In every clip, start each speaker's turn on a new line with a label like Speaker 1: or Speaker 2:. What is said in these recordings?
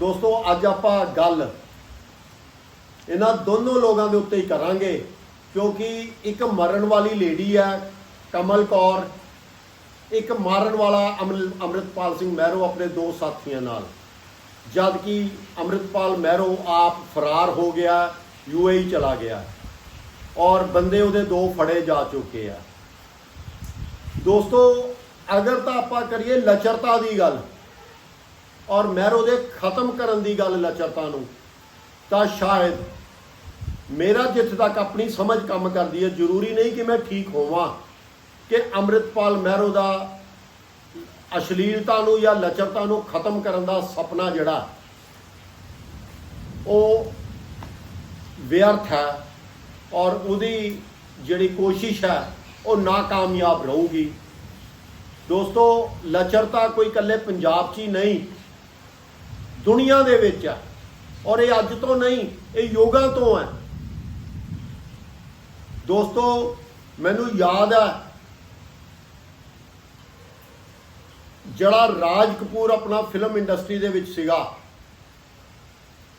Speaker 1: ਦੋਸਤੋ, ਅੱਜ ਆਪਾਂ ਗੱਲ ਇਹਨਾਂ ਦੋਨੋਂ ਲੋਕਾਂ ਦੇ ਉੱਤੇ ਹੀ ਕਰਾਂਗੇ, ਕਿਉਂਕਿ ਇੱਕ ਮਰਨ ਵਾਲੀ ਲੇਡੀ ਹੈ, ਕਮਲ ਕੌਰ, ਇੱਕ ਮਾਰਨ ਵਾਲਾ ਅਮਰ- ਅੰਮ੍ਰਿਤਪਾਲ ਸਿੰਘ ਮਹਿਰੋ ਆਪਣੇ ਦੋ ਸਾਥੀਆਂ ਨਾਲ। ਜਦ ਕਿ ਅੰਮ੍ਰਿਤਪਾਲ ਮਹਿਰੋ ਆਪ ਫਰਾਰ ਹੋ ਗਿਆ ਯੂਏਈ ਚਲਾ ਗਿਆ, ਔਰ ਬੰਦੇ ਉਹਦੇ ਦੋ ਫੜੇ ਜਾ ਚੁੱਕੇ ਆ। ਦੋਸਤੋ, ਅਗਰ ਤਾਂ ਆਪਾਂ ਕਰੀਏ ਲਚਰਤਾ ਦੀ ਗੱਲ ਔਰ ਮਹਿਰੋ ਦੇ ਖਤਮ ਕਰਨ ਦੀ ਗੱਲ ਲਚਰਤਾ ਨੂੰ, ਤਾਂ ਸ਼ਾਇਦ ਮੇਰਾ ਜਿੱਥੇ ਤੱਕ ਆਪਣੀ ਸਮਝ ਕੰਮ ਕਰਦੀ ਹੈ। ਜ਼ਰੂਰੀ ਨਹੀਂ ਕਿ ਮੈਂ ਠੀਕ ਹੋਵਾਂ ਕਿ ਅੰਮ੍ਰਿਤਪਾਲ ਮਹਿਰੋ ਦਾ ਅਸ਼ਲੀਲਤਾ ਨੂੰ ਜਾਂ ਲਚਰਤਾ ਨੂੰ ਖਤਮ ਕਰਨ ਦਾ ਸੁਪਨਾ ਜਿਹੜਾ, ਉਹ ਵਿਅਰਥ ਹੈ ਔਰ ਉਹਦੀ ਜਿਹੜੀ ਕੋਸ਼ਿਸ਼ ਹੈ, ਉਹ ਨਾਕਾਮਯਾਬ ਰਹੂਗੀ। ਦੋਸਤੋ, ਲਚਰਤਾ ਕੋਈ ਇਕੱਲੇ ਪੰਜਾਬ 'ਚ ਹੀ ਨਹੀਂ ਦੁਨੀਆ ਦੇ ਵਿੱਚ ਹੈ ਔਰ ਇਹ ਅੱਜ ਤੋਂ ਨਹੀਂ, ਇਹ ਯੋਗਾ ਤੋਂ ਹੈ ਦੋਸਤੋ, ਮੈਨੂੰ ਯਾਦ ਹੈ ਜਿਹੜਾ ਰਾਜ ਕਪੂਰ ਆਪਣਾ ਫਿਲਮ ਇੰਡਸਟਰੀ ਦੇ ਵਿੱਚ ਸੀਗਾ।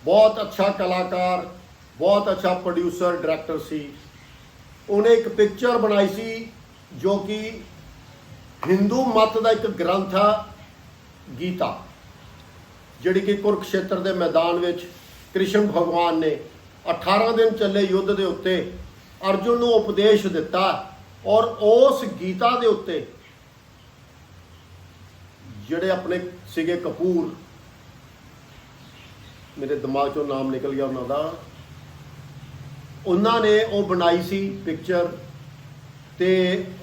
Speaker 1: ਬਹੁਤ ਅੱਛਾ ਕਲਾਕਾਰ, ਬਹੁਤ ਅੱਛਾ ਪ੍ਰੋਡਿਊਸਰ ਡਾਇਰੈਕਟਰ ਸੀ। ਉਹਨੇ ਇੱਕ ਪਿਕਚਰ ਬਣਾਈ ਸੀ, ਜੋ ਕਿ ਹਿੰਦੂ ਮਤ ਦਾ ਇੱਕ ਗ੍ਰੰਥ ਹੈ ਗੀਤਾ। ਜਿਹੜੀ ਕਿ ਕੁਰਕਸ਼ੇਤਰ ਦੇ ਮੈਦਾਨ ਵਿੱਚ ਕ੍ਰਿਸ਼ਨ ਭਗਵਾਨ ਨੇ 18 ਦਿਨ ਚੱਲੇ ਯੁੱਧ ਦੇ ਉੱਤੇ ਅਰਜੁਨ ਨੂੰ ਉਪਦੇਸ਼ ਦਿੱਤਾ ਔਰ ਉਸ ਗੀਤਾ ਦੇ ਉੱਤੇ ਜਿਹੜੇ ਆਪਣੇ ਸੀਗੇ ਕਪੂਰ, ਮੇਰੇ ਦਿਮਾਗ ਚੋਂ ਨਾਮ ਨਿਕਲ ਗਿਆ ਉਹਨਾਂ ਦਾ, ਉਹਨਾਂ ਨੇ ਉਹ ਬਣਾਈ ਸੀ ਪਿਕਚਰ ਤੇ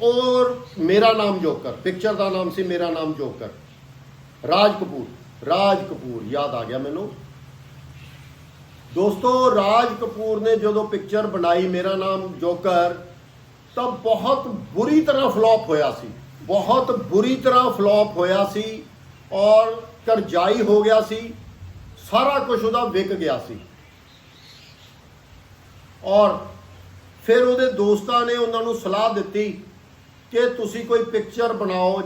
Speaker 1: ਔਰ ਮੇਰਾ ਨਾਮ ਜੋਕਰ ਪਿਕਚਰ ਦਾ ਨਾਮ ਸੀ ਮੇਰਾ ਨਾਮ ਜੋਕਰ, ਰਾਜ ਕਪੂਰ। ਰਾਜ ਕਪੂਰ, ਯਾਦ ਆ ਗਿਆ ਮੈਨੂੰ। ਦੋਸਤੋ, ਰਾਜ ਕਪੂਰ ਨੇ ਜਦੋਂ ਪਿਕਚਰ ਬਣਾਈ, ਮੇਰਾ ਨਾਮ ਜੋਕਰ, ਤਾਂ ਬਹੁਤ ਬੁਰੀ ਤਰ੍ਹਾਂ ਫਲॉप ਹੋਇਆ ਸੀ। ਬਹੁਤ ਬੁਰੀ ਤਰ੍ਹਾਂ ਫਲॉप ਹੋਇਆ ਸੀ ਔਰ ਕਰਜ਼ਾਈ ਹੋ ਗਿਆ ਸੀ। ਸਾਰਾ ਕੁਝ ਉਹਦਾ ਵਿਕ ਗਿਆ ਸੀ। ਔਰ ਫਿਰ ਉਹਦੇ ਦੋਸਤਾਂ ਨੇ ਉਹਨਾਂ ਨੂੰ ਸਲਾਹ ਦਿੱਤੀ ਕਿ ਤੁਸੀਂ ਕੋਈ ਪਿਕਚਰ ਬਣਾਓ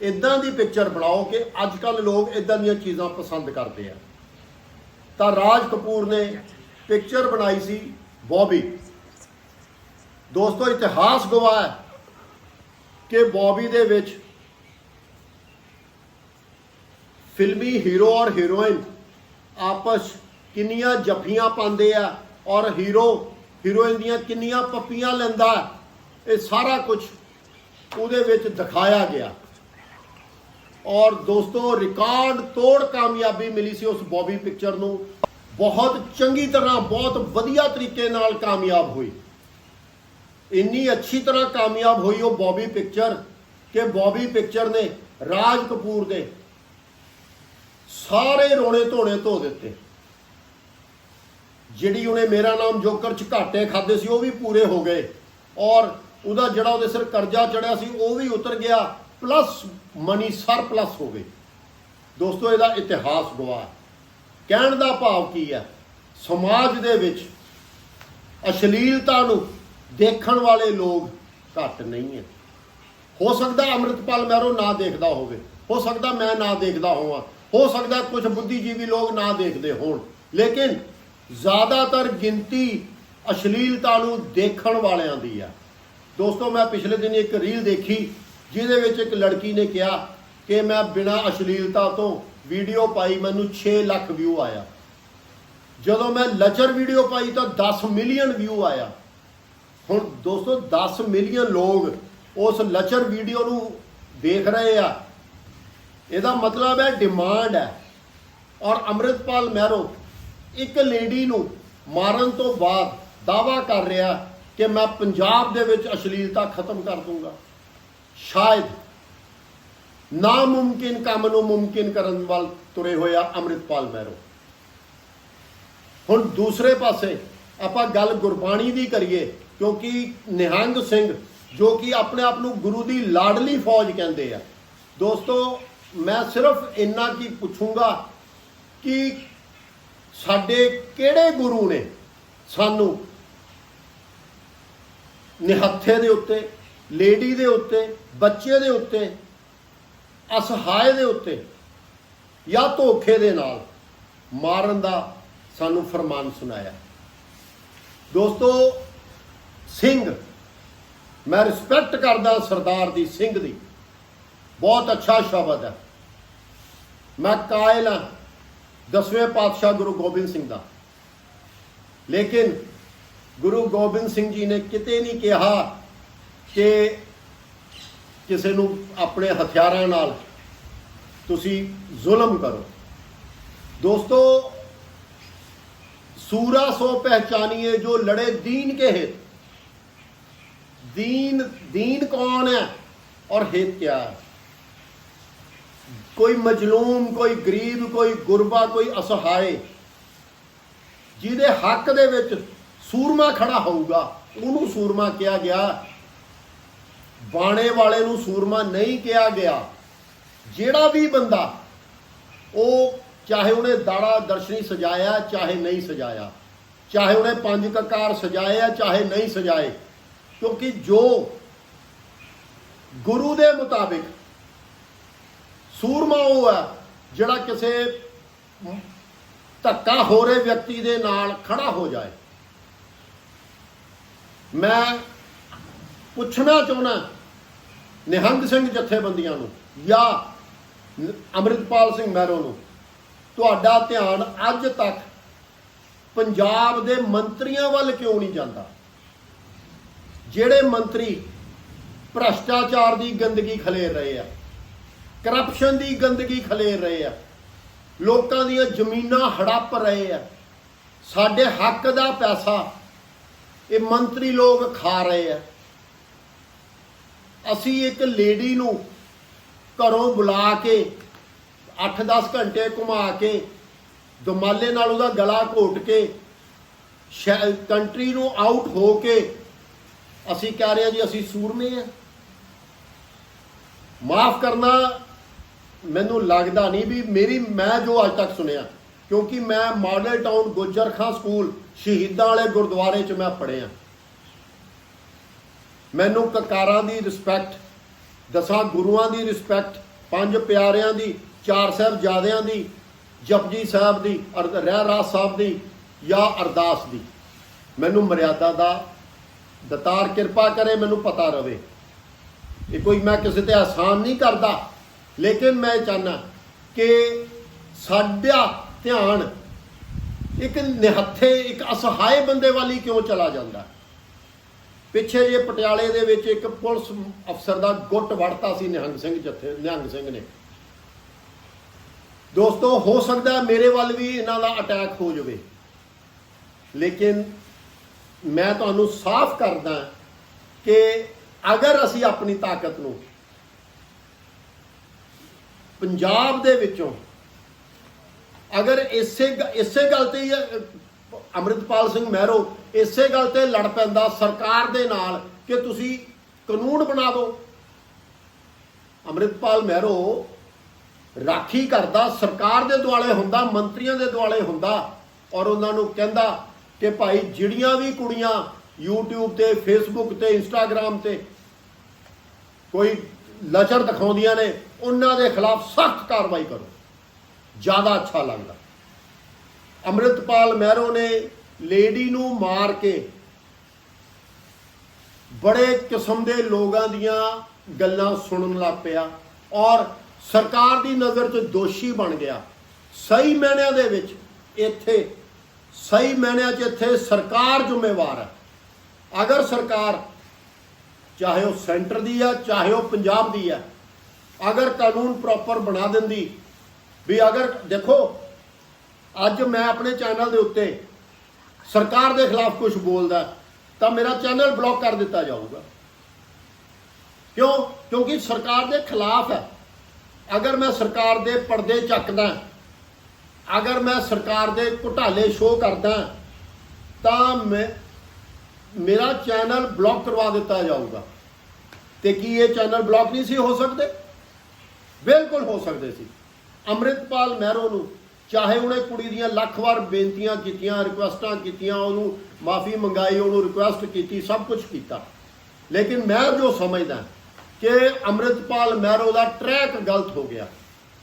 Speaker 1: ਇਦਾਂ ਦੀ ਪਿਕਚਰ ਬਣਾਓ ਕਿ ਅੱਜ ਕੱਲ ਲੋਕ ਇਦਾਂ ਦੀਆਂ ਚੀਜ਼ਾਂ ਪਸੰਦ ਕਰਦੇ ਆ। ਤਾਂ ਰਾਜ ਕਪੂਰ ਨੇ ਪਿਕਚਰ ਬਣਾਈ ਸੀ ਬੌਬੀ। ਦੋਸਤੋ, ਇਤਿਹਾਸ ਗਵਾਹ ਹੈ ਕਿ ਬੌਬੀ ਦੇ ਵਿੱਚ ਫਿਲਮੀ ਹੀਰੋ ਔਰ ਹੀਰੋਇਨ ਆਪਸ ਕਿੰਨੀਆਂ ਜੱਫੀਆਂ ਪਾਉਂਦੇ ਆ ਔਰ ਹੀਰੋ, ਹੀਰੋਇਨ ਦੀਆਂ ਕਿੰਨੀਆਂ ਪੱਪੀਆਂ ਲੈਂਦਾ ਇਹ ਸਾਰਾ ਕੁਝ ਉਹਦੇ ਵਿੱਚ ਦਿਖਾਇਆ ਗਿਆ। ਔਰ ਦੋਸਤੋ ਰਿਕਾਰਡ ਤੋੜ ਕਾਮਯਾਬੀ ਮਿਲੀ ਸੀ ਉਸ ਬੌਬੀ ਪਿਕਚਰ ਨੂੰ। ਬਹੁਤ ਚੰਗੀ ਤਰ੍ਹਾਂ, ਬਹੁਤ ਵਧੀਆ ਤਰੀਕੇ ਨਾਲ ਕਾਮਯਾਬ ਹੋਈ। ਇੰਨੀ ਅੱਛੀ ਤਰ੍ਹਾਂ ਕਾਮਯਾਬ ਹੋਈ ਉਹ ਬੌਬੀ ਪਿਕਚਰ ਕਿ ਬੌਬੀ ਪਿਕਚਰ ਨੇ ਰਾਜ ਕਪੂਰ ਦੇ ਸਾਰੇ ਰੋਣੇ ਧੋਣੇ ਧੋ ਦਿੱਤੇ। ਜਿਹੜੀ ਉਹਨੇ ਮੇਰਾ ਨਾਮ ਜੋਕਰ ਚ ਘਾਟੇ ਖਾਦੇ ਸੀ, ਉਹ ਵੀ ਪੂਰੇ ਹੋ ਗਏ। ਔਰ ਉਹਦਾ ਜਿਹੜਾ ਉਹਦੇ ਸਿਰ ਕਰਜ਼ਾ ਚੜਿਆ ਸੀ, ਉਹ ਵੀ ਉਤਰ ਗਿਆ। ਪਲੱਸ ਮਨੀ ਸਰਪਲਸ ਹੋ ਗਈ ਦੋਸਤੋ, ਇਹਦਾ ਇਤਿਹਾਸ ਗਵਾਹ ਕਹਿਣ ਦਾ ਭਾਵ ਕੀ ਹੈ? ਸਮਾਜ ਦੇ ਵਿੱਚ ਅਸ਼ਲੀਲਤਾ ਨੂੰ ਦੇਖਣ ਵਾਲੇ ਲੋਕ ਘੱਟ ਨਹੀਂ ਹੈ। ਹੋ ਸਕਦਾ ਅੰਮ੍ਰਿਤਪਾਲ ਮਹਿਰੋ ਨਾ ਦੇਖਦਾ ਹੋਵੇ। ਹੋ ਸਕਦਾ ਮੈਂ ਨਾ ਦੇਖਦਾ ਹੋਵਾਂ। ਹੋ ਸਕਦਾ ਕੁਝ ਬੁੱਧੀਜੀਵੀ ਲੋਕ ਨਾ ਦੇਖਦੇ ਹੋਣ। ਲੇਕਿਨ ਜ਼ਿਆਦਾਤਰ ਗਿਣਤੀ ਅਸ਼ਲੀਲਤਾ ਨੂੰ ਦੇਖਣ ਵਾਲਿਆਂ ਦੀ ਆ ਦੋਸਤੋ, ਮੈਂ ਪਿਛਲੇ ਦਿਨ ਇੱਕ ਰੀਲ ਦੇਖੀ। ਜਿਹਦੇ ਵਿੱਚ ਇੱਕ ਲੜਕੀ ਨੇ ਕਿਹਾ ਕਿ ਮੈਂ ਬਿਨਾਂ ਅਸ਼ਲੀਲਤਾ ਤੋਂ ਵੀਡੀਓ ਪਾਈ, ਮੈਨੂੰ 6 ਲੱਖ ਵਿਊ ਆਇਆ। ਜਦੋਂ ਮੈਂ ਲਚਰ ਵੀਡੀਓ ਪਾਈ ਤਾਂ 10 ਮਿਲੀਅਨ ਵਿਊ ਆਇਆ। ਹੁਣ ਦੋਸਤੋ 10 ਮਿਲੀਅਨ ਲੋਕ ਉਸ ਲਚਰ ਵੀਡੀਓ ਨੂੰ ਦੇਖ ਰਹੇ ਆ। ਇਹਦਾ ਮਤਲਬ ਹੈ ਡਿਮਾਂਡ ਹੈ। ਔਰ ਅੰਮ੍ਰਿਤਪਾਲ ਮਹਿਰੋ ਇੱਕ ਲੇਡੀ ਨੂੰ ਮਾਰਨ ਤੋਂ ਬਾਅਦ ਦਾਵਾ ਕਰ ਰਿਹਾ ਕਿ ਮੈਂ ਪੰਜਾਬ ਦੇ ਵਿੱਚ ਅਸ਼ਲੀਲਤਾ ਖਤਮ ਕਰ ਦੂੰਗਾ। ਸ਼ਾਇਦ ਨਾਮੁਮਕਿਨ ਕੰਮ ਨੂੰ ਮੁਮਕਿਨ ਕਰਨ ਵੱਲ ਤੁਰੇ ਹੋਏ ਆ ਅੰਮ੍ਰਿਤਪਾਲ ਮਹਿਰੋ ਹੁਣ ਦੂਸਰੇ ਪਾਸੇ ਆਪਾਂ ਗੱਲ ਗੁਰਬਾਣੀ ਦੀ ਕਰੀਏ ਕਿਉਂਕਿ ਨਿਹੰਗ ਸਿੰਘ ਜੋ ਕਿ ਆਪਣੇ ਆਪ ਨੂੰ ਗੁਰੂ ਦੀ ਲਾਡਲੀ ਫੌਜ ਕਹਿੰਦੇ ਆ ਦੋਸਤੋ ਮੈਂ ਸਿਰਫ ਇੰਨਾ ਕੀ ਪੁੱਛੂੰਗਾ ਕਿ ਸਾਡੇ ਕਿਹੜੇ ਗੁਰੂ ਨੇ ਸਾਨੂੰ ਨਿਹੱਥੇ ਦੇ ਉੱਤੇ ਲੇਡੀ ਦੇ ਉੱਤੇ, ਬੱਚੇ ਦੇ ਉੱਤੇ, ਅਸਹਾਏ ਦੇ ਉੱਤੇ ਜਾਂ ਧੋਖੇ ਦੇ ਨਾਲ ਮਾਰਨ ਦਾ ਸਾਨੂੰ ਫਰਮਾਨ ਸੁਣਾਇਆ। ਦੋਸਤੋ, ਸਿੰਘ, ਮੈਂ ਰਿਸਪੈਕਟ ਕਰਦਾ ਸਰਦਾਰ ਦੀ, ਸਿੰਘ ਦੀ। ਬਹੁਤ ਅੱਛਾ ਸ਼ਬਦ ਹੈ। ਮੈਂ ਕਾਇਲ ਹਾਂ, ਦਸਵੇਂ ਪਾਤਸ਼ਾਹ ਗੁਰੂ ਗੋਬਿੰਦ ਸਿੰਘ ਦਾ। ਲੇਕਿਨ ਗੁਰੂ ਗੋਬਿੰਦ ਸਿੰਘ ਜੀ ਨੇ ਕਿਤੇ ਨਹੀਂ ਕਿਹਾ ਕਿ ਕਿਸੇ ਨੂੰ ਆਪਣੇ ਹਥਿਆਰਾਂ ਨਾਲ ਤੁਸੀਂ ਜ਼ੁਲਮ ਕਰੋ ਦੋਸਤੋ ਸੂਰਾ ਸੋ ਪਹਿਚਾਨੀਏ ਜੋ ਲੜੇ दीन के हित दीन दीन कौन है और हित क्या है ਕੋਈ ਮਜਲੂਮ ਕੋਈ ਗਰੀਬ ਕੋਈ ਗੁਰਬਾ ਕੋਈ ਅਸਹਾਏ ਜਿਹਦੇ ਹੱਕ ਦੇ ਵਿੱਚ ਸੂਰਮਾ ਖੜਾ ਹੋਊਗਾ ਉਹਨੂੰ ਸੂਰਮਾ ਕਿਹਾ ਗਿਆ ਬਾਣੇ ਵਾਲੇ ਨੂੰ ਸੂਰਮਾ ਨਹੀਂ ਕਿਹਾ ਗਿਆ। ਜਿਹੜਾ ਵੀ ਬੰਦਾ ਉਹ ਚਾਹੇ ਉਹਨੇ ਦਾੜਾ ਦਰਸ਼ਨੀ ਸਜਾਇਆ, ਚਾਹੇ ਨਹੀਂ ਸਜਾਇਆ, ਚਾਹੇ ਉਹਨੇ ਪੰਜ ਕਕਾਰ ਸਜਾਏ ਆ, ਚਾਹੇ ਨਹੀਂ ਸਜਾਏ, ਕਿਉਂਕਿ ਜੋ ਗੁਰੂ ਦੇ ਮੁਤਾਬਿਕ ਸੂਰਮਾ ਉਹ ਹੈ ਜਿਹੜਾ ਕਿਸੇ ਧੱਕਾ ਹੋ ਰਹੇ ਵਿਅਕਤੀ ਦੇ ਨਾਲ ਖੜਾ ਹੋ ਜਾਏ। ਮੈਂ ਪੁੱਛਣਾ ਚਾਹੁੰਦਾ ਨਿਹੰਗ ਸਿੰਘ ਜਥੇਬੰਦੀਆਂ ਨੂੰ ਜਾਂ ਨ- ਅੰਮ੍ਰਿਤਪਾਲ ਸਿੰਘ ਮਹਿਰੋ ਨੂੰ, ਤੁਹਾਡਾ ਧਿਆਨ ਅੱਜ ਤੱਕ ਪੰਜਾਬ ਦੇ ਮੰਤਰੀਆਂ ਵੱਲ ਕਿਉਂ ਨਹੀਂ ਜਾਂਦਾ? ਜਿਹੜੇ ਮੰਤਰੀ ਭ੍ਰਸ਼ਟਾਚਾਰ ਦੀ ਗੰਦਗੀ ਖਲੇਰ ਰਹੇ ਆ ਕਰਪਸ਼ਨ ਦੀ ਗੰਦਗੀ ਖਲੇਰ ਰਹੇ ਆ, ਲੋਕਾਂ ਦੀਆਂ ਜ਼ਮੀਨਾਂ ਹੜੱਪ ਰਹੇ ਆ, ਸਾਡੇ ਹੱਕ ਦਾ ਪੈਸਾ ਇਹ ਮੰਤਰੀ ਲੋਕ ਖਾ ਰਹੇ ਆ। ਅਸੀਂ ਇੱਕ ਲੇਡੀ ਨੂੰ ਘਰੋਂ ਬੁਲਾ ਕੇ 8-10 ਘੰਟੇ ਘੁਮਾ ਕੇ, ਦਮਾਲੇ ਨਾਲ ਉਹਦਾ ਗਲਾ ਘੋਟ ਕੇ, ਸ਼ੈ- ਕੰਟਰੀ ਨੂੰ ਆਊਟ ਹੋ ਕੇ ਅਸੀਂ ਕਹਿ ਰਹੇ ਹਾਂ ਜੀ ਅਸੀਂ ਸੂਰਮੇ ਆ ਮਾਫ ਕਰਨਾ ਮੈਨੂੰ ਲੱਗਦਾ ਨਹੀਂ ਵੀ ਮੇਰੀ, ਮੈਂ ਜੋ ਅੱਜ ਤੱਕ ਸੁਣਿਆ, ਕਿਉਂਕਿ ਮੈਂ model town Gujar Khan school ਸ਼ਹੀਦਾਂ ਵਾਲੇ ਗੁਰਦੁਆਰੇ 'ਚ ਮੈਂ ਪੜ੍ਹਿਆ ਮੈਨੂੰ ਕਕਾਰਾਂ ਦੀ ਰਿਸਪੈਕਟ ਦਸਾਂ ਗੁਰੂਆਂ ਦੀ ਰਿਸਪੈਕਟ ਪੰਜ ਪਿਆਰਿਆਂ ਦੀ, ਚਾਰ ਸਾਹਿਬਜ਼ਾਦਿਆਂ ਦੀ, ਜਪਜੀ ਸਾਹਿਬ ਦੀ, ਅਰ- ਰਹਿ ਰਾਸ ਸਾਹਿਬ ਦੀ ਜਾਂ ਅਰਦਾਸ ਦੀ। ਮੈਨੂੰ ਮਰਿਆਦਾ ਦਾ ਦਤਾਰ ਕਿਰਪਾ ਕਰੇ, ਮੈਨੂੰ ਪਤਾ ਰਵੇ। ਇਹ ਕੋਈ ਮੈਂ ਕਿਸੇ ਤੇ ਆਸਾਨ ਨਹੀਂ ਕਰਦਾ, ਲੇਕਿਨ ਮੈਂ ਚਾਹਨਾ ਕਿ ਸਾਡਾ ਧਿਆਨ ਇੱਕ ਨਿਹੱਥੇ, ਇੱਕ ਅਸਹਾਏ ਬੰਦੇ ਵਾਲੀ ਕਿਉਂ ਚਲਾ ਜਾਂਦਾ? ਪਿੱਛੇ ਜੇ ਪਟਿਆਲੇ ਦੇ ਵਿੱਚ ਇੱਕ ਪੁਲਿਸ ਅਫਸਰ ਦਾ ਗੁੱਟ ਵੜਤਾ ਸੀ ਨਿਹੰਗ ਸਿੰਘ ਜੱਥੇ ਨਿਹੰਗ ਸਿੰਘ ਨੇ। ਦੋਸਤੋ ਹੋ ਸਕਦਾ ਮੇਰੇ ਵੱਲ ਵੀ ਇਹਨਾਂ ਦਾ ਅਟੈਕ ਹੋ ਜਾਵੇ। ਲੇਕਿਨ ਮੈਂ ਤੁਹਾਨੂੰ ਸਾਫ਼ ਕਰਦਾ ਕਿ ਅਗਰ ਅਸੀਂ ਆਪਣੀ ਤਾਕਤ ਨੂੰ ਪੰਜਾਬ ਦੇ ਵਿੱਚੋਂ ਅਗਰ ਇਸੇ ਗ- ਇਸੇ ਗੱਲ ਤੇ ਹੀ ਅ, ਅੰਮ੍ਰਿਤਪਾਲ ਸਿੰਘ ਮਹਿਰੋ ਇਸੇ ਗੱਲ ਤੇ ਲੜ ਪੈਂਦਾ ਸਰਕਾਰ ਦੇ ਨਾਲ ਕਿ ਤੁਸੀਂ ਕਾਨੂੰਨ ਬਣਾ ਦਿਓ। ਅੰਮ੍ਰਿਤਪਾਲ ਮਹਿਰੋ ਰਾਖੀ ਕਰਦਾ, ਸਰਕਾਰ ਦੇ ਦੁਆਲੇ ਹੁੰਦਾ, ਮੰਤਰੀਆਂ ਦੇ ਦੁਆਲੇ ਹੁੰਦਾ ਔਰ ਉਹਨਾਂ ਨੂੰ ਕਹਿੰਦਾ ਕਿ ਭਾਈ ਜਿਹੜੀਆਂ ਵੀ ਕੁੜੀਆਂ YouTube ਤੇ, Facebook ਤੇ, Instagram ਤੇ ਕੋਈ ਲਚਰ ਦਿਖਾਉਂਦੀਆਂ ਨੇ, ਉਹਨਾਂ ਦੇ ਖਿਲਾਫ ਸਖਤ ਕਾਰਵਾਈ ਕਰੋ। ਜ਼ਿਆਦਾ ਅੱਛਾ ਲੱਗਦਾ। ਅੰਮ੍ਰਿਤਪਾਲ ਮਹਿਰੋ ਨੇ ਲੇਡੀ ਨੂੰ ਮਾਰ ਕੇ ਬੜੇ ਕਿਸਮ ਦੇ ਲੋਕਾਂ ਦੀਆਂ ਗੱਲਾਂ ਸੁਣਨ ਲੱਗ ਪਿਆ ਔਰ ਸਰਕਾਰ ਦੀ ਨਜ਼ਰ 'ਚ ਦੋਸ਼ੀ ਬਣ ਗਿਆ। ਸਹੀ ਮਾਇਨਿਆਂ ਦੇ ਵਿੱਚ ਇੱਥੇ, ਸਹੀ ਮਾਇਨਿਆਂ 'ਚ ਇੱਥੇ ਸਰਕਾਰ ਜ਼ਿੰਮੇਵਾਰ ਹੈ। ਅਗਰ ਸਰਕਾਰ ਚਾਹੇ ਉਹ ਸੈਂਟਰ ਦੀ ਆ ਚਾਹੇ ਉਹ ਪੰਜਾਬ ਦੀ ਆ ਅਗਰ ਕਾਨੂੰਨ ਪ੍ਰੋਪਰ ਬਣਾ ਦਿੰਦੀ, ਵੀ ਅਗਰ ਦੇਖੋ, ਅੱਜ ਮੈਂ ਆਪਣੇ ਚੈਨਲ ਦੇ ਉੱਤੇ ਸਰਕਾਰ ਦੇ ਖਿਲਾਫ ਕੁਝ ਬੋਲਦਾ ਤਾਂ ਮੇਰਾ ਚੈਨਲ ਬਲੌਕ ਕਰ ਦਿੱਤਾ ਜਾਊਗਾ। ਕਿਉਂ? ਕਿਉਂਕਿ ਸਰਕਾਰ ਦੇ ਖਿਲਾਫ ਹੈ। ਅਗਰ ਮੈਂ ਸਰਕਾਰ ਦੇ ਪਰਦੇ ਚੱਕਦਾ ਅਗਰ ਮੈਂ ਸਰਕਾਰ ਦੇ ਘੁਟਾਲੇ ਸ਼ੋਅ ਕਰਦਾ ਤਾਂ ਮੈਂ, ਮੇਰਾ ਚੈਨਲ ਬਲੌਕ ਕਰਵਾ ਦਿੱਤਾ ਜਾਊਗਾ। ਤੇ ਕੀ ਇਹ ਚੈਨਲ ਬਲੌਕ ਨਹੀਂ ਸੀ, ਹੋ ਸਕਦੇ? ਬਿਲਕੁਲ ਹੋ ਸਕਦੇ ਸੀ। ਅੰਮ੍ਰਿਤਪਾਲ ਮਹਿਰੋ ਨੂੰ ਚਾਹੇ ਉਹਨੇ ਕੁੜੀ ਦੀਆਂ ਲੱਖ ਵਾਰ ਬੇਨਤੀਆਂ ਕੀਤੀਆਂ, ਰਿਕੁਐਸਟਾਂ ਕੀਤੀਆਂ, ਉਹਨੂੰ ਮਾਫੀ ਮੰਗਾਈ, ਉਹਨੂੰ ਰਿਕੁਐਸਟ ਕੀਤੀ, ਸਭ ਕੁਝ ਕੀਤਾ। ਲੇਕਿਨ ਮੈਂ ਜੋ ਸਮਝਦਾ ਕਿ ਅੰਮ੍ਰਿਤਪਾਲ ਮਹਿਰੋ ਦਾ ਟਰੈਕ ਗਲਤ ਹੋ ਗਿਆ।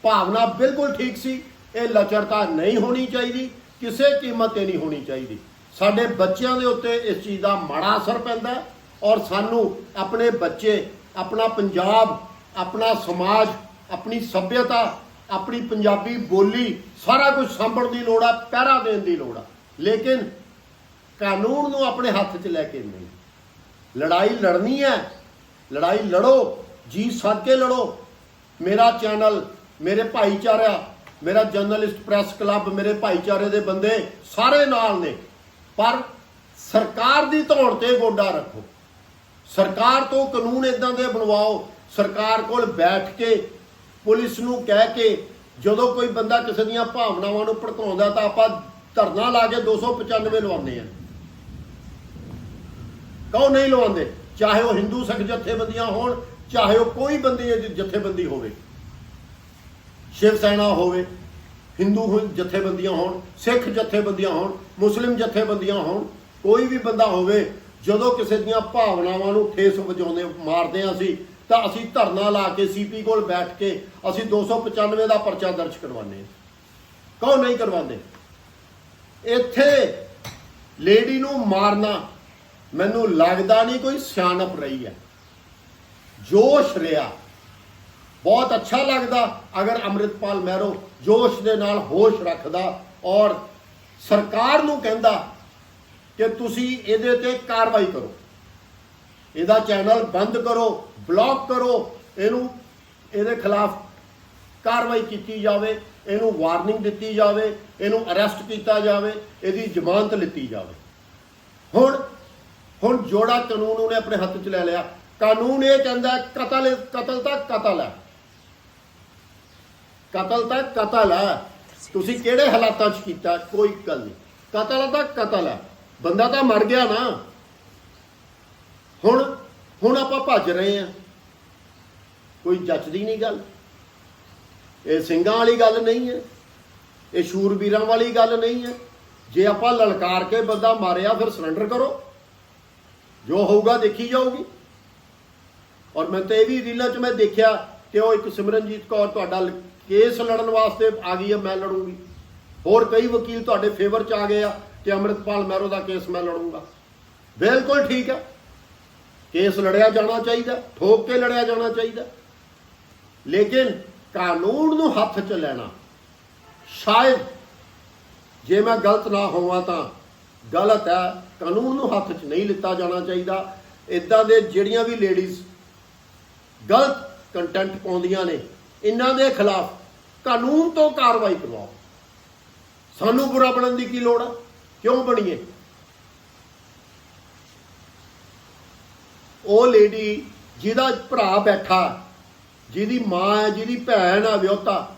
Speaker 1: ਭਾਵਨਾ ਬਿਲਕੁਲ ਠੀਕ ਸੀ, ਇਹ ਲਚਰਤਾ ਨਹੀਂ ਹੋਣੀ ਚਾਹੀਦੀ, ਕਿਸੇ ਕੀਮਤ ਤੇ ਨਹੀਂ ਹੋਣੀ ਚਾਹੀਦੀ। ਸਾਡੇ ਬੱਚਿਆਂ ਦੇ ਉੱਤੇ ਇਸ ਚੀਜ਼ ਦਾ ਮਾੜਾ ਅਸਰ ਪੈਂਦਾ ਔਰ ਸਾਨੂੰ ਆਪਣੇ ਬੱਚੇ, ਆਪਣਾ ਪੰਜਾਬ, ਆਪਣਾ ਸਮਾਜ, ਆਪਣੀ ਸੱਭਿਅਤਾ ਆਪਣੀ ਪੰਜਾਬੀ ਬੋਲੀ ਸਾਰਾ ਕੁਝ ਸਾਂਭਣ ਦੀ ਲੋੜ ਆ, ਪਹਿਰਾ ਦੇਣ ਦੀ ਲੋੜ ਆ। ਲੇਕਿਨ ਕਾਨੂੰਨ ਨੂੰ ਆਪਣੇ ਹੱਥ 'ਚ ਲੈ ਕੇ ਨਹੀਂ। ਲੜਾਈ ਲੜਨੀ ਹੈ, ਲੜਾਈ ਲੜੋ, ਜੀ ਸੱਦ ਕੇ ਲੜੋ। ਮੇਰਾ ਚੈਨਲ, ਮੇਰੇ ਭਾਈਚਾਰਾ ਮੇਰਾ ਜਰਨਲਿਸਟ ਪ੍ਰੈਸ ਕਲੱਬ, ਮੇਰੇ ਭਾਈਚਾਰੇ ਦੇ ਬੰਦੇ ਸਾਰੇ ਨਾਲ ਨੇ। ਪਰ ਸਰਕਾਰ ਦੀ ਧੌਣ ਤੇ ਗੋਡਾ ਰੱਖੋ। ਸਰਕਾਰ ਤੋਂ ਕਾਨੂੰਨ ਇਦਾਂ ਦੇ ਬਣਵਾਓ, ਸਰਕਾਰ ਕੋਲ ਬੈਠ ਕੇ ਪੁਲਿਸ ਨੂੰ ਕਹਿ ਕੇ ਜਦੋਂ ਕੋਈ ਬੰਦਾ ਕਿਸੇ ਦੀਆਂ ਭਾਵਨਾਵਾਂ ਨੂੰ ਭੜਕਾਉਂਦਾ ਤਾਂ ਆਪਾਂ ਧਰਨਾ ਲਾ ਕੇ 295 ਲਵਾਉਂਦੇ ਆ ਕਹੋ ਨਹੀਂ ਲਵਾਉਂਦੇ? ਚਾਹੇ ਉਹ ਹਿੰਦੂ ਸਿੱਖ ਜਥੇਬੰਦੀਆਂ ਹੋਣ, ਚਾਹੇ ਉਹ ਕੋਈ ਬੰਦੀ ਜਥੇਬੰਦੀ ਹੋਵੇ। ਸ਼ਿਵ ਸੈਨਾ ਹੋਵੇ, ਹਿੰਦੂ ਜਥੇਬੰਦੀਆਂ ਹੋਣ, ਸਿੱਖ ਜਥੇਬੰਦੀਆਂ ਹੋਣ, ਮੁਸਲਿਮ ਜਥੇਬੰਦੀਆਂ ਹੋਣ, ਕੋਈ ਵੀ ਬੰਦਾ ਹੋਵੇ, ਜਦੋਂ ਕਿਸੇ ਦੀਆਂ ਭਾਵਨਾਵਾਂ ਨੂੰ ਠੇਸ ਵਜਾਉਂਦੇ, ਮਾਰਦੇ ਹਾਂ ਅਸੀਂ ਤਾਂ ਅਸੀਂ ਧਰਨਾ ਲਾ ਕੇ ਸੀਪੀ ਕੋਲ ਬੈਠ ਕੇ ਅਸੀਂ 295 ਦਾ ਪਰਚਾ ਦਰਜ ਕਰਵਾਉਂਦੇ ਹਾਂ। ਕਹੋ ਨਹੀਂ ਕਰਵਾਉਂਦੇ? ਇੱਥੇ ਲੇਡੀ ਨੂੰ ਮਾਰਨਾ ਮੈਨੂੰ ਲੱਗਦਾ ਨਹੀਂ ਕੋਈ ਸਿਆਣਪ ਰਹੀ ਹੈ। ਜੋਸ਼ ਰਿਹਾ। ਬਹੁਤ ਅੱਛਾ ਲੱਗਦਾ ਅਗਰ ਅੰਮ੍ਰਿਤਪਾਲ ਮਹਿਰੋ ਜੋਸ਼ ਦੇ ਨਾਲ ਹੋਸ਼ ਰੱਖਦਾ ਔਰ ਸਰਕਾਰ ਨੂੰ ਕਹਿੰਦਾ ਕਿ ਤੁਸੀਂ ਇਹਦੇ ਤੇ ਕਾਰਵਾਈ ਕਰੋ। ਇਹਦਾ ਚੈਨਲ ਬੰਦ ਕਰੋ। ਬਲੌਕ ਕਰੋ, ਇਹਨੂੰ, ਇਹਦੇ ਖਿਲਾਫ ਕਾਰਵਾਈ ਕੀਤੀ ਜਾਵੇ, ਇਹਨੂੰ ਵਾਰਨਿੰਗ ਦਿੱਤੀ ਜਾਵੇ, ਇਹਨੂੰ ਅਰੈਸਟ ਕੀਤਾ ਜਾਵੇ, ਇਹਦੀ ਜ਼ਮਾਨਤ ਲਿੱਤੀ ਜਾਵੇ। ਹੁਣ ਹੁਣ ਜੋੜਾ ਕਾਨੂੰਨ ਉਹਨੇ ਆਪਣੇ ਹੱਥ 'ਚ ਲੈ ਲਿਆ। ਕਾਨੂੰਨ ਇਹ ਕਹਿੰਦਾ ਕਤਲ ਕਤਲ ਤਾਂ ਕਤਲ ਹੈ। ਕਤਲ ਤਾਂ ਕਤਲ ਹੈ। ਤੁਸੀਂ ਕਿਹੜੇ ਹਾਲਾਤਾਂ 'ਚ ਕੀਤਾ ਕੋਈ ਗੱਲ ਨਹੀਂ। ਕਤਲ ਤਾਂ ਕਤਲ ਹੈ। ਬੰਦਾ ਤਾਂ ਮਰ ਗਿਆ ਨਾ। ਹੁਣ ਹੁਣ ਆਪਾਂ ਭੱਜ ਰਹੇ ਹਾਂ। ਕੋਈ ਜੱਚਦੀ ਨਹੀਂ ਗੱਲ। ਇਹ ਸਿੰਘਾਂ ਵਾਲੀ ਗੱਲ ਨਹੀਂ ਹੈ। ਇਹ ਸ਼ੂਰਬੀਰਾਂ ਵਾਲੀ ਗੱਲ ਨਹੀਂ ਹੈ। ਜੇ ਆਪਾਂ ਲਲਕਾਰ ਕੇ ਬੰਦਾ ਮਾਰਿਆ, ਫਿਰ ਸਰੈਂਡਰ ਕਰੋ। ਜੋ ਹੋਊਗਾ ਦੇਖੀ ਜਾਊਗੀ। ਔਰ ਮੈਂ ਤਾਂ ਇਹ ਵੀ ਰੀਲਾਂ 'ਚ ਮੈਂ ਦੇਖਿਆ ਕਿ ਉਹ ਇੱਕ ਸਿਮਰਨਜੀਤ ਕੌਰ ਤੁਹਾਡਾ ਕੇਸ ਲੜਨ ਵਾਸਤੇ ਆ ਗਈ ਹੈ, ਮੈਂ ਲੜੂੰਗੀ। ਹੋਰ ਕਈ ਵਕੀਲ ਤੁਹਾਡੇ ਫੇਵਰ 'ਚ ਆ ਗਏ ਆ ਕਿ ਅੰਮ੍ਰਿਤਪਾਲ ਮਹਿਰੋ ਦਾ ਕੇਸ ਮੈਂ ਲੜੂੰਗਾ। ਬਿਲਕੁਲ ਠੀਕ ਹੈ। ਕੇਸ ਲੜਿਆ ਜਾਣਾ ਚਾਹੀਦਾ, ਠੋਕ ਕੇ ਲੜਿਆ ਜਾਣਾ ਚਾਹੀਦਾ। ਲੇਕਿਨ ਕਾਨੂੰਨ ਨੂੰ ਹੱਥ 'ਚ ਲੈਣਾ, ਸ਼ਾਇਦ ਜੇ ਮੈਂ ਗਲਤ ਨਾ ਹੋਵਾਂ ਤਾਂ ਗਲਤ ਹੈ, ਕਾਨੂੰਨ ਨੂੰ ਹੱਥ 'ਚ ਨਹੀਂ ਲਿੱਤਾ ਜਾਣਾ ਚਾਹੀਦਾ। ਇਦਾਂ ਦੇ ਜਿਹੜੀਆਂ ਵੀ ਲੇਡੀਜ਼ ਗਲਤ ਕੰਟੈਂਟ ਪਾਉਂਦੀਆਂ ਨੇ, ਇਹਨਾਂ ਦੇ ਖਿਲਾਫ ਕਾਨੂੰਨ ਤੋਂ ਕਾਰਵਾਈ ਕਰਵਾਓ। ਸਾਨੂੰ ਬੁਰਾ ਬਣਨ ਦੀ ਕੀ ਲੋੜ ਹੈ ਕਿਉਂ ਬਣੀਏ? ਉਹ ਲੇਡੀ ਜਿਹਦਾ ਭਰਾ ਬੈਠਾ, ਜਿਹਦੀ ਮਾਂ ਹੈ, ਜਿਹਦੀ ਭੈਣ ਆ ਵਿਆਹੁਤਾ,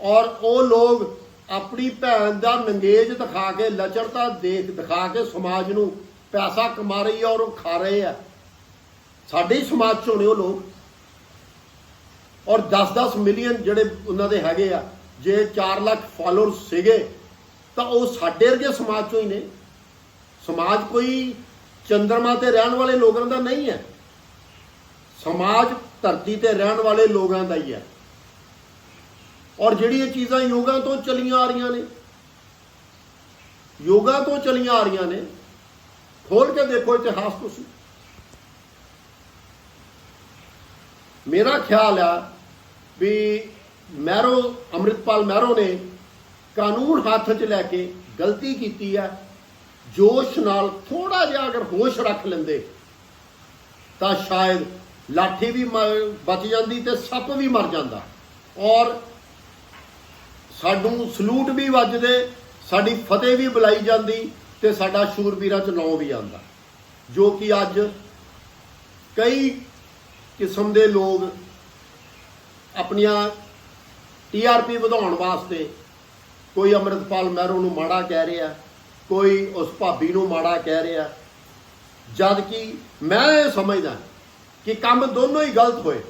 Speaker 1: ਔਰ ਉਹ ਲੋਕ ਆਪਣੀ ਭੈਣ ਦਾ ਨੰਗੇਜ ਦਿਖਾ ਕੇ, ਲਚਰਤਾ ਦੇਖ ਦਿਖਾ ਕੇ ਸਮਾਜ ਨੂੰ ਪੈਸਾ ਕਮਾ ਰਹੀ ਹੈ ਔਰ ਉਹ ਖਾ ਰਹੇ ਆ ਸਾਡੇ ਹੀ ਸਮਾਜ ਚੋਂ ਨੇ ਉਹ ਲੋਕ। ਔਰ 10-10 ਮਿਲੀਅਨ ਜਿਹੜੇ ਉਹਨਾਂ ਦੇ ਹੈਗੇ ਆ, ਜੇ 4 ਲੱਖ ਫਾਲੋਅਰਸ ਸੀਗੇ, ਤਾਂ ਉਹ ਸਾਡੇ ਵਰਗੇ ਸਮਾਜ ਚੋਂ ਹੀ ਨੇ। ਸਮਾਜ ਕੋਈ ਚੰਦਰਮਾ ਤੇ ਰਹਿਣ ਵਾਲੇ ਲੋਕਾਂ ਦਾ ਨਹੀਂ ਹੈ। ਸਮਾਜ ਧਰਤੀ ਤੇ ਰਹਿਣ ਵਾਲੇ ਲੋਕਾਂ ਦਾ ਹੀ ਹੈ। ਔਰ ਜਿਹੜੀ ਇਹ ਚੀਜ਼ਾਂ ਯੋਗਾ ਤੋਂ ਚਲੀਆਂ ਆ ਰਹੀਆਂ ਨੇ, ਯੋਗਾ ਤੋਂ ਚਲੀਆਂ ਆ ਰਹੀਆਂ ਨੇ ਖੋਲ ਕੇ ਦੇਖੋ ਇਤਿਹਾਸ ਤੁਸੀਂ। ਮੇਰਾ ਖਿਆਲ ਆ ਵੀ ਮਹਿਰੋ ਅੰਮ੍ਰਿਤਪਾਲ ਮਹਿਰੋ ਨੇ ਕਾਨੂੰਨ ਹੱਥ 'ਚ ਲੈ ਕੇ ਗਲਤੀ ਕੀਤੀ ਹੈ ਜੋਸ਼ ਨਾਲ ਥੋੜਾ ਜਿਹਾ ਅਗਰ ਹੋਸ਼ ਰੱਖ ਲੈਂਦੇ, ਤਾਂ ਸ਼ਾਇਦ ਲਾਠੀ ਵੀ ਮ- ਬਚ ਜਾਂਦੀ ਤੇ ਸੱਪ ਵੀ ਮਰ ਜਾਂਦਾ। ਔਰ ਸਾਨੂੰ ਸਲੂਟ ਵੀ ਵੱਜਦੇ, ਸਾਡੀ ਫਤਿਹ ਵੀ ਬੁਲਾਈ ਜਾਂਦੀ ਤੇ ਸਾਡਾ ਸ਼ੂਰਬੀਰਾਂ ਚ ਨਾਂ ਵੀ ਆਂਦਾ ਜੋ ਕਿ ਅੱਜ ਕਈ ਕਿਸਮ ਦੇ ਲੋਕ ਆਪਣੀਆਂ ਟੀਆਰਪੀ ਵਧਾਉਣ ਵਾਸਤੇ ਕੋਈ ਅੰਮ੍ਰਿਤਪਾਲ ਮਹਿਰੋ ਨੂੰ ਮਾੜਾ ਕਹਿ ਰਿਹਾ ਕੋਈ ਉਸ ਭਾਬੀ ਨੂੰ ਮਾੜਾ ਕਹਿ ਰਿਹਾ। ਜਦ ਕਿ ਮੈਂ ਇਹ ਸਮਝਦਾ ਕਿ ਕੰਮ ਦੋਨੋਂ ਹੀ ਗਲਤ ਹੋਏ।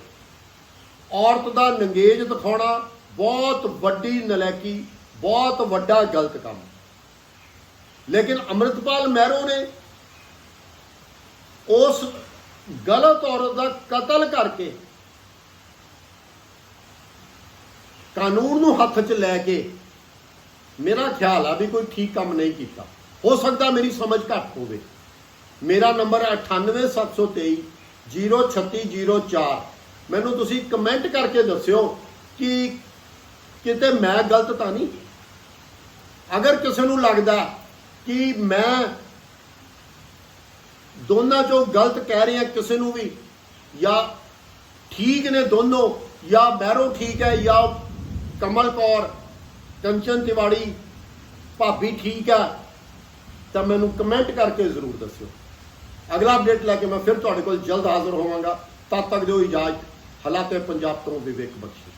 Speaker 1: ਔਰਤ ਦਾ ਨੰਗੇਜ ਦਿਖਾਉਣਾ ਬਹੁਤ ਵੱਡੀ ਨਲਾਇਕੀ ਬਹੁਤ ਵੱਡਾ ਗਲਤ ਕੰਮ। ਲੇਕਿਨ ਅੰਮ੍ਰਿਤਪਾਲ ਮਹਿਰੋ ਨੇ ਉਸ ਗਲਤ ਔਰਤ ਦਾ ਕਤਲ ਕਰਕੇ ਕਾਨੂੰਨ ਨੂੰ ਹੱਥ 'ਚ ਲੈ ਕੇ ਮੇਰਾ ਖਿਆਲ ਆ ਵੀ ਕੋਈ ਠੀਕ ਕੰਮ ਨਹੀਂ ਕੀਤਾ। ਹੋ ਸਕਦਾ ਮੇਰੀ ਸਮਝ ਘੱਟ ਹੋਵੇ। ਮੇਰਾ ਨੰਬਰ ਹੈ 98723 03604 ਮੈਨੂੰ ਤੁਸੀਂ ਕਮੈਂਟ ਕਰਕੇ ਦੱਸਿਓ ਕਿ ਕਿਤੇ ਮੈਂ ਗਲਤ ਤਾਂ ਨਹੀਂ? ਅਗਰ ਕਿਸੇ ਨੂੰ ਲੱਗਦਾ ਕਿ ਮੈਂ ਦੋਨਾਂ ਚੋਂ ਗਲਤ ਕਹਿ ਰਿਹਾ ਕਿਸੇ ਨੂੰ ਵੀ, ਜਾਂ ਠੀਕ ਨੇ ਦੋਨੋਂ, ਜਾਂ ਮਹਿਰੋ ਠੀਕ ਹੈ, ਜਾਂ ਕਮਲ ਕੌਰ ਕੰਚਨ ਤਿਵਾੜੀ, ਭਾਬੀ ਠੀਕ ਹੈ ਤਾਂ ਮੈਨੂੰ ਕਮੈਂਟ ਕਰਕੇ ਜ਼ਰੂਰ ਦੱਸਿਓ। ਅਗਲਾ ਅਪਡੇਟ ਲੈ ਕੇ ਮੈਂ ਫਿਰ ਤੁਹਾਡੇ ਕੋਲ ਜਲਦ ਹਾਜ਼ਰ ਹੋਵਾਂਗਾ। ਤਦ ਤੱਕ ਦਿਓ ਇਜਾਜ਼ਤ, ਹਾਲਾਤੇ ਪੰਜਾਬ ਤੋਂ ਵਿਵੇਕ ਬਖਸ਼ੀ